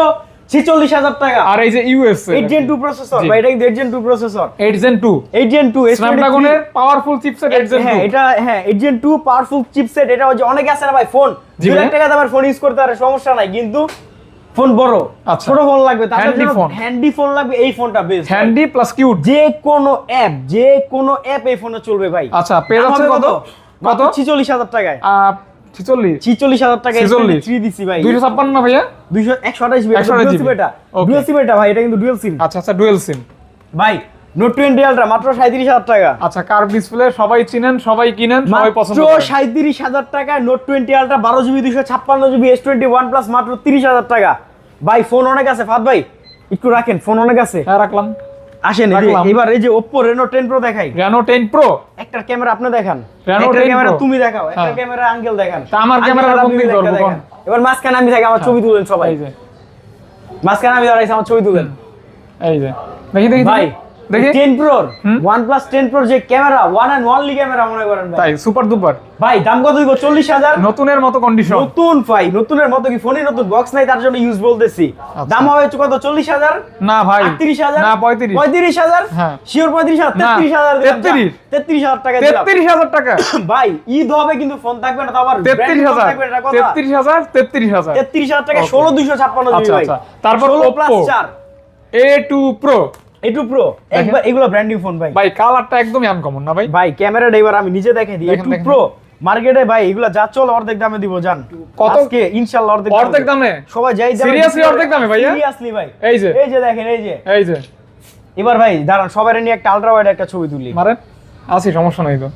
ছেচল্লিশ হাজার টাকা। আর এই যে US eight Gen two processor জি। এটা eight Gen two processor eight Gen two eight Gen two স্ন্যাপড্রাগনের powerful chipset eight Gen হ্যাঁ এটা হ্যাঁ eight Gen two powerful chipset এটা হচ্ছে অনেক আছে না ভাই ফোন দুই লাখ টাকা দামের ফোন ইউজ করতে পারে সমস্যা নাই কিন্তু ফোন বড়। আচ্ছা। ছোট ফোন লাগবে জন্য phone। হ্যান্ডি ফোন লাগবে এই ফোনটা বেস্ট হ্যান্ডি প্লাস কিউট যে কোনো অ্যাপ যে কোনো অ্যাপ এই ফোনে চলবে ভাই। আচ্ছা, পেয়ে যাচ্ছে কত? কত? কত? ছিচল্লিশ হাজার টাকায়। টাকা থ্রি দিছি ভাই। না ভাইয়া? জিবি 128 ডুয়েল এটা Okay. সিম এটা ভাই এটা কিন্তু ডুয়েল সিম আচ্ছা আচ্ছা ডুয়েল সিম ভাই নোট টোয়েন্টি আলট্রা মাত্র সাঁত্রিশ হাজার টাকা। আচ্ছা কার্ভ ডিসপ্লে সবাই চিনেন সবাই কিনেন সবাই পছন্দ করেন। সাঁত্রিশ হাজার টাকা নোট টোয়েন্টি আলট্রা বারো জিবি দুশো ছাপ্পান্ন GB S twenty one plus মাত্র তিরিশ হাজার টাকা। ভাই ফোন অনেক আছে ফাত ভাই একটু রাখেন ফোন অনেক আছে। হ্যাঁ রাখলাম। আসেন। এবার এই যে ওপ্পো রেনো টেন প্রো দেখাই। টেন প্রো একটা ক্যামেরা আপনি দেখান। Reno 10 ক্যামেরা তুমি দেখাও একটা হ্যাঁ। ক্যামেরা আঙ্কেল দেখান। তা আমার ক্যামেরা করব, দেখান। এবার মাঝখানে আমি থাকি আমার ছবি তুলেন সবাই। যে। মাঝখানে আমি দাঁড়াইছি আমার ছবি তুলেন। এই যে। দেখি দেখি। ভাই দেখি। যে ক্যামেরা ওয়ান ক্যামেরা মনে করেন ভাই। তাই সুপার দুপার ভাই দাম কত দিব নতুনের মতো কন্ডিশন নতুন ভাই নতুনের মতো কি ফোনে নতুন? বক্স নাই তার জন্য ইউজ বলতেছি। আচ্ছা। দাম হবে কত? চল্লিশ হাজার? না ভাই। আটত্রিশ হাজার? না পঁয়ত্রিশ। পঁয়ত্রিশ হাজার? হ্যাঁ। শিওর পঁয়ত্রিশ হাজার? না, তেত্রিশ হাজার দিলাম, যা। 33 তেত্রিশ হাজার টাকা দিলাম। টাকা। ভাই ঈদ হবে কিন্তু ফোন থাকবে না তো আবার টাকা Okay. ষোলো দুইশো ছাপ্পান্ন আচ্ছা, ভাই। আচ্ছা। তারপর Oppo। এটু প্রো একবার এগুলো ব্র্যান্ডিং ফোন ভাই। ভাই কালারটা একদমই আনকমন না ভাই? ভাই ক্যামেরাটা এবার আমি নিজে দেখে দিই। এটু প্রো মার্কেটে ভাই এগুলো যা চল অর্ধেক দামে দিব জান। কত? আজকে ইনশাআল্লাহ অর্ধেক অর্ধেক দামে? সবাই যাই Seriously অর্ধেক দামে ভাইয়া? সিরিয়াসলি ভাই। এই যে। এই যে দেখেন এই যে। এই যে। এবার ভাই দাঁড়ান সবাই নিয়ে একটা আলট্রা ওয়াইড একটা ছবি তুলি। মারেন। আছি সমস্যা নাই তো।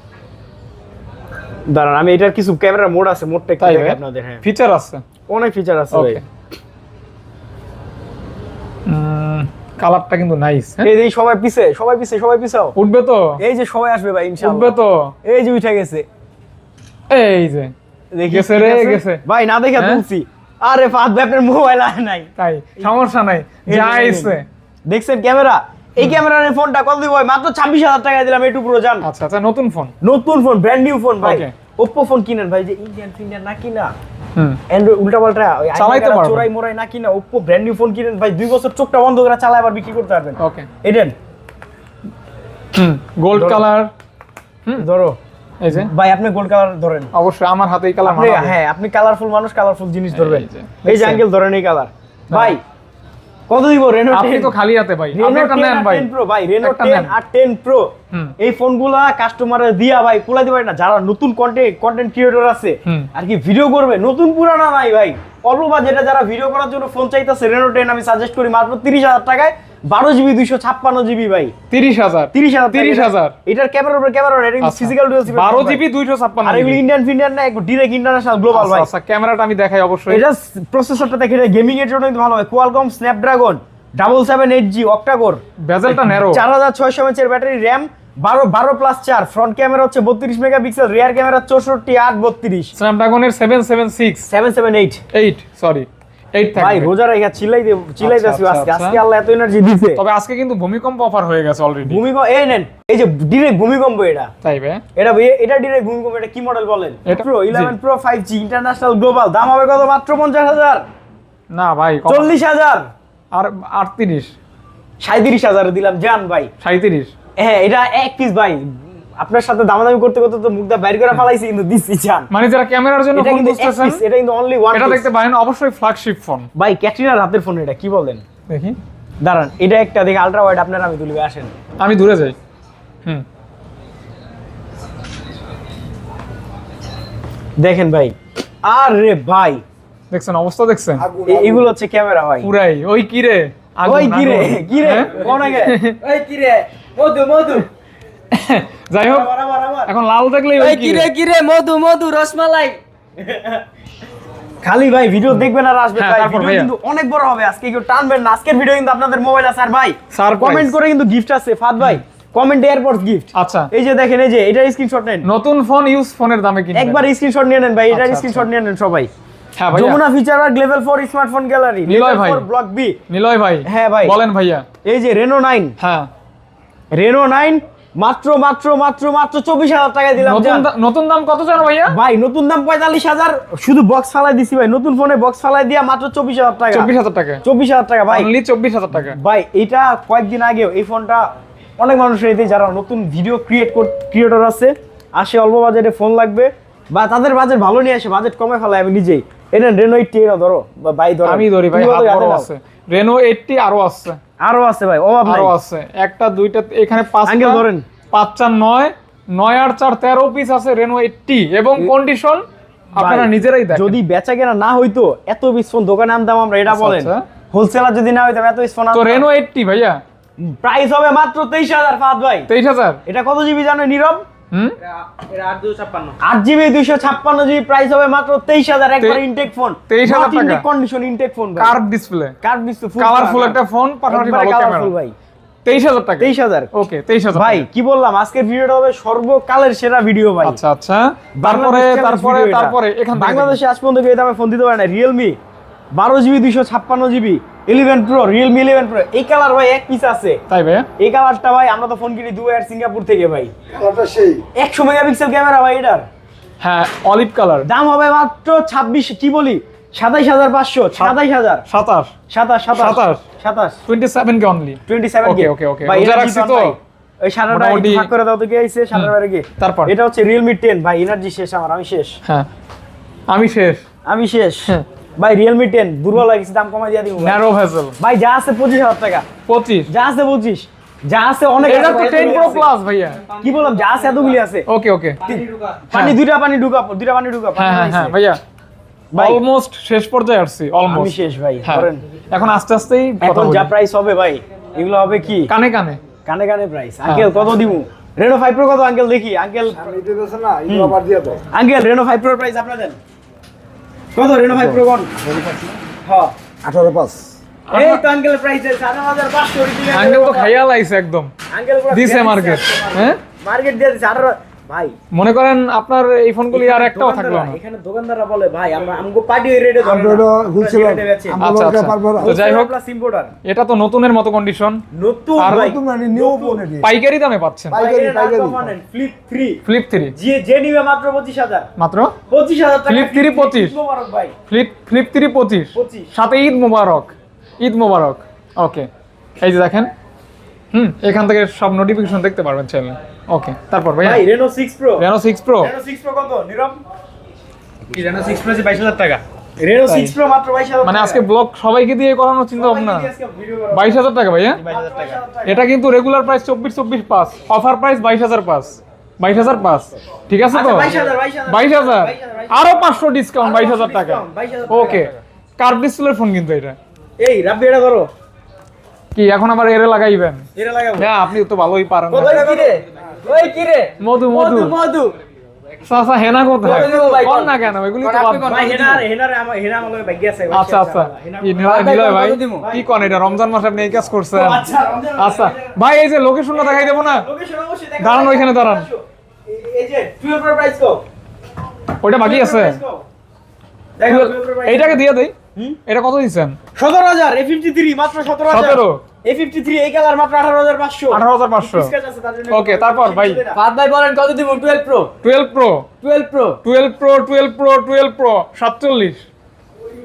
দাঁড়ান আমি এটার কিছু ক্যামেরা মোড আছে মোডটা একটু দেখাই আপনাদের হ্যাঁ। ফিচার আছে? অনেক ফিচার আছে ভাই। কালারটা কিন্তু নাইস এই যে সবাই পিছে সবাই পিছে সবাই পিছাও। উঠবে তো? এই যে সবাই আসবে ভাই ইনশাআল্লাহ। উঠবে তো? এই যে উঠে গেছে। এই যে গেছে রে, গেছে। ভাই না দেখে হ্যাঁ? তুলছি। আরে ফাদ ভাই আপনার মোবাইল আয় নাই। তাই সমস্যা নাই যা। আইছে। দেখছেন ক্যামেরা? এই ক্যামেরার ফোনটা কত দিব মাত্র ছাব্বিশ হাজার টাকা দিলাম একটু পুরো জান। আচ্ছা আচ্ছা নতুন ফোন নতুন ফোন ব্র্যান্ড নিউ ফোন ভাই. ওপ্পো ফোন কিনেন ভাই যে ইন্ডিয়ান ফিন্ডিয়ান না কিনা। অ্যান্ড্রয়েড উল্টা পাল্টা চালাইতে পারবেন। চোরাই মোরাই না কিনা ওপ্পো ব্র্যান্ড নিউ ফোন কিনেন ভাই দুই বছর চোখটা বন্ধ করে চালায় আবার বিক্রি করতে পারবেন। ওকে এডেন হুম গোল্ড কালার হুম। ধরো। এই যে। ভাই আপনি গোল্ড কালার ধরেন। অবশ্যই আমার হাতে এই কালার হ্যাঁ আপনি কালারফুল মানুষ কালারফুল জিনিস ধরবেন। এই যে, দেখছেন? ধরেন এই কালার ভাই কত দিব? রেনো আপনি তো খালি হাতে ভাই। আপনি একটা নেন ভাই। 10 প্রো ভাই রেনো 10 আর 10 প্রো এই ফোনগুলা কাস্টমারে দিয়া ভাই কুলা দিবেন না। যারা নতুন কন্টেন্ট কন্টেন্ট ক্রিয়েটর আছে আর কি ভিডিও করবে? নতুন পুরানা নাই ভাই। অল্প বাজেটে যারা ভিডিও করার জন্য ফোন চাইতেছে রেনো 10 আমি সাজেস্ট করি মাত্র 30000 টাকায়। 12 জিবি 256 জিবি ভাই। তিরিশ হাজার। 30000 তিরিশ হাজার। এটার ক্যামেরার উপর ক্যামেরা ফিজিক্যাল বারো জিবি দুইশো ছাপ্পান্ন আর এগুলো ইন্ডিয়ান ফিন্ডিয়ান না একটু ডিরেক্ট ইন্টারন্যাশনাল গ্লোবাল ভাই। আচ্ছা ক্যামেরাটা আমি দেখাই অবশ্যই। এটা প্রসেসরটা দেখে গেমিং এর জন্য ভালো হয়। Qualcomm Snapdragon double seven eight G octacore বেজেলটা narrow চার হাজার ছয়শো এমএচ এর ব্যাটারি র্যাম বারো বারো প্লাস চার ফ্রন্ট ক্যামেরা হচ্ছে বত্রিশ মেগাপিক্সেল রিয়ার ক্যামেরা চৌষট্টি আট বত্রিশ। স্ন্যাপড্রাগনের seven seven six seven seven eight eight sorry ভাই রোজা রেখা চিল্লাই দে চিল্লাইতেছি আচ্ছা, আজকে আচ্ছা। আজকে আল্লাহ এত এনার্জি দিছে। তবে আজকে কিন্তু ভূমিকম্প অফার হয়ে গেছে অলরেডি ভূমিকম্প এই নেন এই যে ডিরেক্ট ভূমিকম্প এটা। তাই বে এটা এটা ডিরেক্ট ভূমিকম্প এটা কি মডেল বলেন? প্রো জি। Eleven Pro five G international global দাম হবে কত? মাত্র পঞ্চাশ হাজার। না ভাই কম- চল্লিশ হাজার। আর আটত্রিশ। সাঁত্রিশ হাজার দিলাম জান ভাই। সাঁত্রিশ হ্যাঁ এটা এক পিস ভাই। আপনার সাথে দামাদামি করতে করতে তো মুখটা বাইর করে ফেলাইছি কিন্তু দিচ্ছি চান মানে যারা ক্যামেরার জন্য এটা ফোন বুঝতেছেন এটা কিন্তু অনলি ওয়ান এটা দেখতে পারেন অবশ্যই ফ্ল্যাগশিপ ফোন ভাই ক্যাটরিনার হাতের ফোন এটা কি বলেন? দেখি। দাঁড়ান এটা একটা দেখে আলট্রা ওয়াইড আপনারা আমি তুলবে আসেন। আমি দূরে যাই। হুম। দেখেন ভাই। আরে ভাই। দেখছেন অবস্থা দেখছেন? আগুন, এ- আগুন। এগুলো হচ্ছে ক্যামেরা ভাই। পুরাই। ওই কি রে? ওই কি রে? কি রে? হ্যাঁ? কোন আগে? ওই কি রে? মধু মধু। যাই হোক এখন লাল দেখলেই ওই কি রে? কিরে মধু মধু রসমালাই। খালি ভাই ভিডিও দেখবেন আর আসবেন ভাই ভিডিও কিন্তু অনেক বড় হবে আজকে কেউ টানবেন না। আজকের ভিডিও কিন্তু আপনাদের মোবাইল আছে। আর ভাই Surprise. কমেন্ট করে কিন্তু গিফট আছে। ফাদ ভাই কমেন্ট এয়ারপোর্ট গিফট আচ্ছা। এই যে দেখেন এই যে এটার স্ক্রিনশট নেন। নতুন ফোন ইউজ ফোনের দামে কিনবেন। একবার স্ক্রিনশট নিয়ে নেন ভাই এটার আচ্ছা, স্ক্রিনশট নিয়ে নেন সবাই। হ্যাঁ ভাইয়া। যমুনা ফিচার আর লেভেল 4 স্মার্টফোন গ্যালারি নিলয় ভাই। ব্লক বি নিলয় ভাই। হ্যাঁ ভাই। বলেন ভাইয়া। এই যে রেনো 9 হ্যাঁ। রেনো 9 মাত্র মাত্র মাত্র মাত্র 24000 টাকা দিলাম নতুন দাম কত জানো ভাইয়া? ভাই নতুন দাম 45000 শুধু বক্স ফালাই দিছি ভাই নতুন ফোনে বক্স ফালাই দিয়া মাত্র 24000 টাকা। চব্বিশ হাজার টাকা। 24000 টাকা ভাই। অনলি চব্বিশ হাজার টাকা। ভাই এটা কয়েকদিন আগে এই ফোনটা অনেক মানুষের এতে যারা নতুন ভিডিও ক্রিয়েট ক্রিয়েটর আছে আসে অল্প বাজেটে ফোন লাগবে বা তাদের বাজেট ভালো নিয়ে আসে বাজেট কমে ফেলায় আমি নিজেই। এটা রেনো এইটটি ধরো বা বাই ধরো। আমি ধরি ভাই আছে। রেনো এইটটি আরও আছে। আরও আছে ভাই অভাব নাই। আরও আছে। একটা দুইটা এখানে পাঁচ আঙ্কেল ধরেন। পাঁচ চার নয় নয় আর চার তেরো পিস আছে রেনো এইটটি এবং কন্ডিশন আপনারা নিজেরাই দেখেন। যদি বেচা কেনা না হইতো এত পিস ফোন দোকানে আনতাম আমরা এটা আচ্ছা, বলেন। আচ্ছা। হোলসেলার যদি না হইতাম এত পিস ফোন তো রেনো এইটটি ভাইয়া? প্রাইস হবে মাত্র তেইশ হাজার ফাদ ভাই। তেইশ হাজার? এটা কত জিবি জানো নীরব? আট জিবি দুইশো ছাপ্পান্ন জিবি প্রাইস হবে মাত্র তেইশ হাজার একবার ইনটেক ফোন 23,000 টাকা। Condition intact phone curve display curve display colourful একটা ফোন পাশাপাশি ভালো ক্যামেরা ভাই। তেইশ হাজার টাকা? তেইশ হাজার। ওকে তেইশ হাজার ভাই কি বললাম? আজকের ভিডিওটা হবে সর্বকালের সেরা ভিডিও ভাই। আচ্ছা আচ্ছা। তারপরে তারপরে তারপরে এখান বাংলাদেশে আজ পর্যন্ত কেউ দামে ফোন দিতে পারে না। রিয়েলমি বারো জিবি দুইশো ছাপ্পান্ন GB eleven Pro Realme eleven Pro এই কালার ভাই এক পিস আছে। তাই ভাইয়া? এই কালারটা ভাই আমরা তো ফোন কিনি দুবাই আর সিঙ্গাপুর থেকে ভাই। সেই। একশো মেগাপিক্সেল ক্যামেরা ভাই এটার। হ্যাঁ অলিভ কালার দাম হবে মাত্র ছাব্বিশ কি বলি? সাতাইশ হাজার পাঁচশো সাতাইশ হাজার। সাতাশ। সাতাশ সাতাশ। সাতাশ। Twenty seven K only twenty seven Okay, okay, okay. ভাই এটা রাখছি তো? ওই সারাটা ভাগ করে দাও তো কে আইছে সারাটা বাইরে কে? তারপর? এটা হচ্ছে রিয়েলমি টেন ভাই এনার্জি শেষ আমার আমি শেষ। হ্যাঁ। আমি শেষ। আমি শেষ। হ্যাঁ। ভাই রিয়েলমি টেন দুর্বল লাগিছে দাম কমাই দিয়ে দিব ন্যারো ভেসেল ভাই যা আছে পঁচিশ হাজার টাকা। পঁচিশ। যা আছে পঁচিশ। যা আছে অনেক এটা তো প্রো প্লাস ভাইয়া। কি বললাম যা আছে এতগুলি আছে। ওকে ওকে। পানি দুইটা পানি ঢুকা দুইটা পানি ঢুকা হ্যাঁ হ্যাঁ হ্যাঁ ভাইয়া। অলমোস্ট শেষ পর্যায়ে আসছি আমি শেষ ভাই হ্যাঁ। করেন। এখন আস্তে আস্তেই এখন যা প্রাইস হবে ভাই এগুলো হবে কি? কানে কানে। কানে কানে প্রাইস হ্যাঁ। আঙ্কেল কত দিমু? রেনো ফাইভ প্রো কত আঙ্কেল দেখি। আঙ্কেল না আবার দিয়ে দাও। আঙ্কেল রেনো ফাইভ প্রোর প্রাইস আপনার দেন? কত রেনো ভাই প্রো কোন হ্যাঁ আঠারো পাঁচ। এই তো আঙ্কেল প্রাইস আছে আঠারো হাজার পাঁচশো আঙ্কেল তো খাইয়া লাইছে একদম। আঙ্কেল দিছে মার্কেট হ্যাঁ? মার্কেট দিয়ে দিছে আঠারো ভাই। মনে করেন আপনার এই ফোনগুলি আর একটাও থাকল না। এখানে দোকানদাররা বলে ভাই আমরা আমগো পার্টি রেটে আচ্ছা, আচ্ছা। তো যাই হোক প্লাস ইম্পোর্টার এটা তো নতুনের মতো কন্ডিশন নতুন আর নতুন মানে নিউ ফোন পাইকারি দামে পাচ্ছেন। পাইকারি পাইকারি ফ্লিপ 3 ফ্লিপ থ্রি যে যে নিবে মাত্র 25000 মাত্র? 25000 টাকা Flip 3 25 মোবারক ভাই। ফ্লিপ ফ্লিপ থ্রি পঁচিশ। 25 সাথে ঈদ মোবারক। ঈদ মোবারক। ওকে এই যে দেখেন। হুম এখান থেকে সব নোটিফিকেশন দেখতে পারবেন চ্যানেল ওকে তারপর ভাইয়া? ভাই Reno 6 Pro Reno six Pro Reno 6 Pro কত? নিরম? কি রেনো 6 প্রো যে 22000 টাকা? রেনো 6 প্রো মাত্র 22000 মানে আজকে ব্লগ সবাইকে দিয়ে করানোর চিন্তা ভাবনা? বাইশ হাজার টাকা ভাইয়া? 22000 টাকা। এটা কিন্তু রেগুলার প্রাইস চব্বিশ চব্বিশ পাস অফার প্রাইস বাইশ হাজার পাস বাইশ হাজার পাস ঠিক আছে তো? 22000 বাইশ হাজার আরও পাঁচশো ডিসকাউন্ট বাইশ হাজার টাকা। 22,000 টাকা। ওকে কার্ভ ডিসপ্লের ফোন কিন্তু এটা। এই রাব্বি এটা ধরো। কি এখন আবার এরে লাগাইবেন? এটা লাগাবো। হ্যাঁ আপনি তো ভালোই পারেন। ওই কি রে? মধু মধু। মধু চাচা হেনা কোথায় কর না কেন এগুলি তো। ভাই হেনার আমার হেনা আমার ভাগ্য আছে আচ্ছা আচ্ছা। নিলয় ভাই, ভাই কি কোন এটা? রমজান মাসে আপনি এই কাজ করছেন? আচ্ছা আচ্ছা। ভাই এই যে লোকেশনটা দেখাই দেবো না? লোকেশন অবশ্যই দেখা দাঁড়ান ওইখানে দাঁড়ান। এই- যে 12 প্রো প্রাইস কো ওইটা বাকি আছে। দেখো 12 প্রো প্রাইস এইটাকে দিয়ে দেই। এটা কত দিচ্ছেন? 17000 A53 মাত্র 17000 সতেরো। A53 এই কালার মাত্র 18500 আঠারো হাজার পাঁচশো। স্কেচ আছে তার জন্য তারপর ভাই। ফাদ ভাই বলেন কত দিব? 12 Pro twelve Pro 12 Pro twelve Pro twelve Pro twelve Pro সাতচল্লিশ।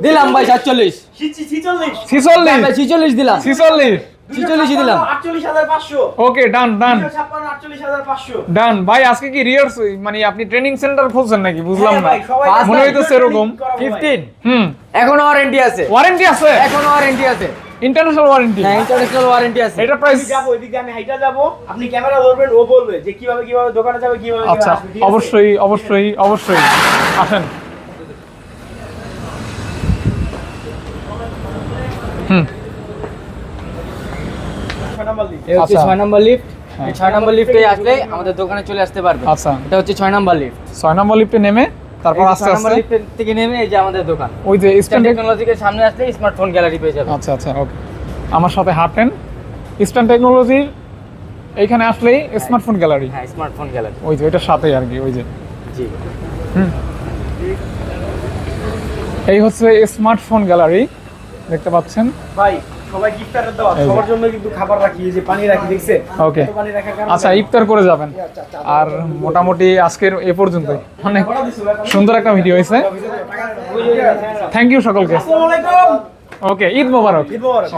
দিলাম ভাই 47 46 ছিচল্লিশ। ভাই 46 দিলাম। ছিচল্লিশ। 46 দিলাম। 48500 ওকে ডান ডান 48500 ডান ভাই আজকে কি রিয়ার্স মানে আপনি ট্রেনিং সেন্টার খুলছেন নাকি? বুঝলাম হ্যাঁ না পাঁচ মনে হইতেছে এরকম। 15 হুম। এখনও ওয়ারেন্টি আছে। ওয়ারেন্টি আছে? এখনও ওয়ারেন্টি আছে। ইন্টারন্যাশনাল ওয়ারেন্টি হ্যাঁ ইন্টারন্যাশনাল ওয়ারেন্টি আছে। এটা প্রাইস আমি যাব ওইদিকে আমি হাইটা যাব। আপনি ক্যামেরা ধরবেন ও বলবে যে কীভাবে কীভাবে দোকানে যাবে কীভাবে আচ্ছা? অবশ্যই অবশ্যই অবশ্যই। আসেন। হুম। ছয় নাম্বার লিফট। আচ্ছা। 6 নাম্বার লিফট এই 6 লিফটে আসলে আমাদের দোকানে চলে আসতে পারবে। আচ্ছা। এটা হচ্ছে 6 নাম্বার লিফট ছয় নম্বর লিফটে নেমে তারপর আস্তে আস্তে থেকে নেমে এই যে আমাদের দোকান। ওই যে স্ট্যান্ড স্ট্যান্ড টেকনোলজির সামনে আসলে স্মার্টফোন গ্যালারি পেয়ে যাবে। আচ্ছা আচ্ছা ওকে আমার সাথে হাঁটেন ইস্টার্ন টেকনোলজির এইখানে আসলেই স্মার্টফোন গ্যালারি হ্যাঁ স্মার্টফোন গ্যালারি ওই যে ওইটার সাথেই আর কি ওই যে। জি। এই হচ্ছে স্মার্টফোন গ্যালারি দেখতে পাচ্ছেন। ভাই সবাই গিফটারের দাওয়াত সবার জন্য কিন্তু খাবার রাখি যে পানি রাখি দেখছেন ওকে। আচ্ছা ইফতার করে যাবেন। আর মোটামুটি আজকের এ পর্যন্ত অনেক সুন্দর একটা ভিডিও হয়েছে। থ্যাংক ইউ সকলকে। ওকে ঈদ মোবারক। ঈদ মোবারক।